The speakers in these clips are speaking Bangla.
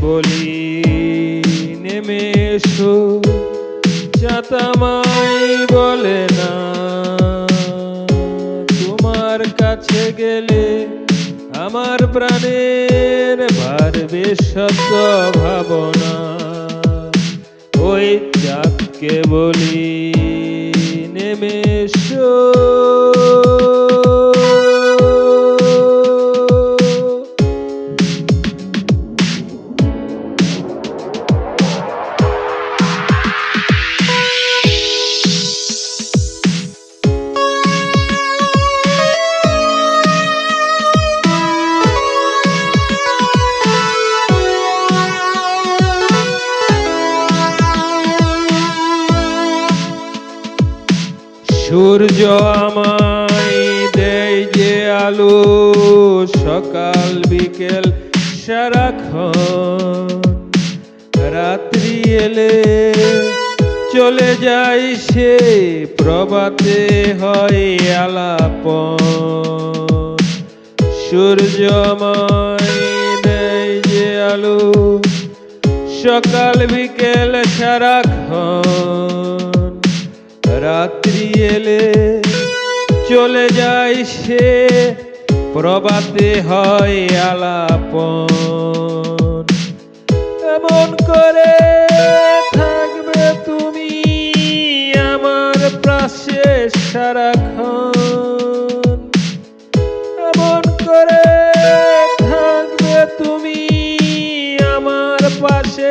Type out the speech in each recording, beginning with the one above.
বলি, নেমে এসো। চাতামাই বলে না, তোমার কাছে গেলে আমার প্রাণের বাড়বে সত্য ভাবনা। ওই চাঁদকে বলি, নেমে এসো। সূর্য আমায় দেয় যে আলো, সকাল, বিকেল, সারাক্ষণ। রাত্রি এলে চলে যায় সে প্রভাতে, হয় আলাপন। সূর্যময় দেয় যে আলো, সকাল, বিকেল, সারাক্ষণ। রাত্রি এলে চলে যায় সে প্রবাতে হয় আলাপন। এমন করে থাকবে তুমি আমার পাশে সারাক্ষণ। এমন করে থাকবে তুমি আমার পাশে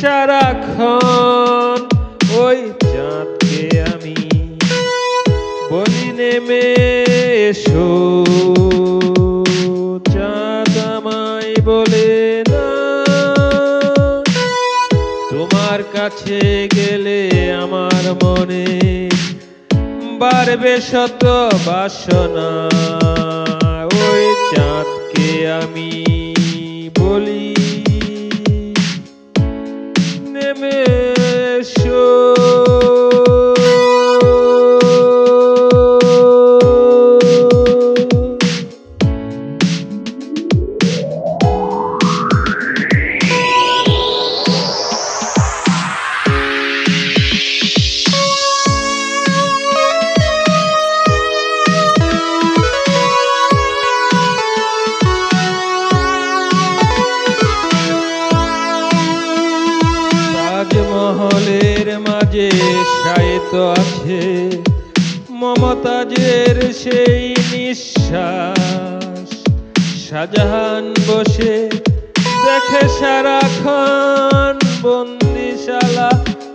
সারাক্ষণ। ওই চাঁদকে বলি নেমে এসো চাঁদ আমায় বলে তোমার কাছে গেলে আমার মনে বাড়বে শত বাসনা। ওই চাঁদকে আমি বলি তাজমহলের মাঝে সায়িত আছে মমতাজের সেই নিঃশ্বাস। শাহজাহান বসে দেখে সারা সারাক্ষণ বন্দিশালা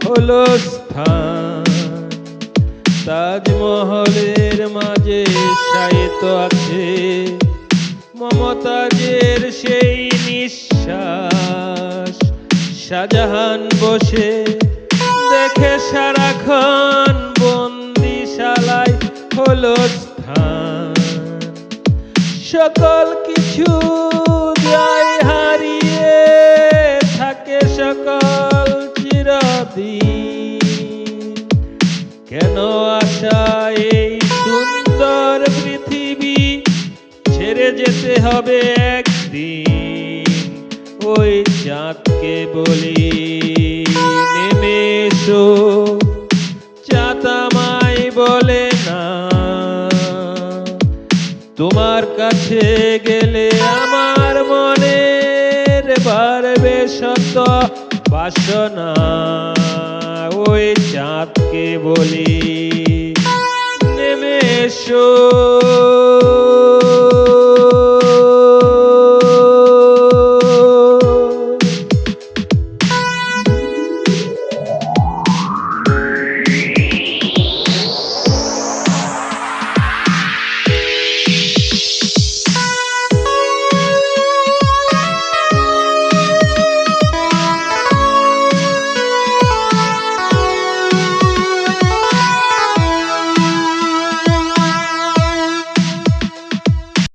হলো স্থান। তাজমহলের মাঝে সায়িত আছে মমতাজের সেই নিঃশ্বাস। শাহজাহান বসে দেখে সারাক্ষণ বন্দিশালায় হলো স্থান। সকল কিছু যায় হারিয়ে থাকে সকল চিরদিন। কেন আশা এই সুন্দর পৃথিবী ছেড়ে যেতে হবে একদিন ওই চাঁদকে বলি নেমে এসো আমায় বলে না। তোমার কাছে গেলে আমার মনের বাড়বে শত বাসনা। ওই চাঁদকে বলি নেমে এসো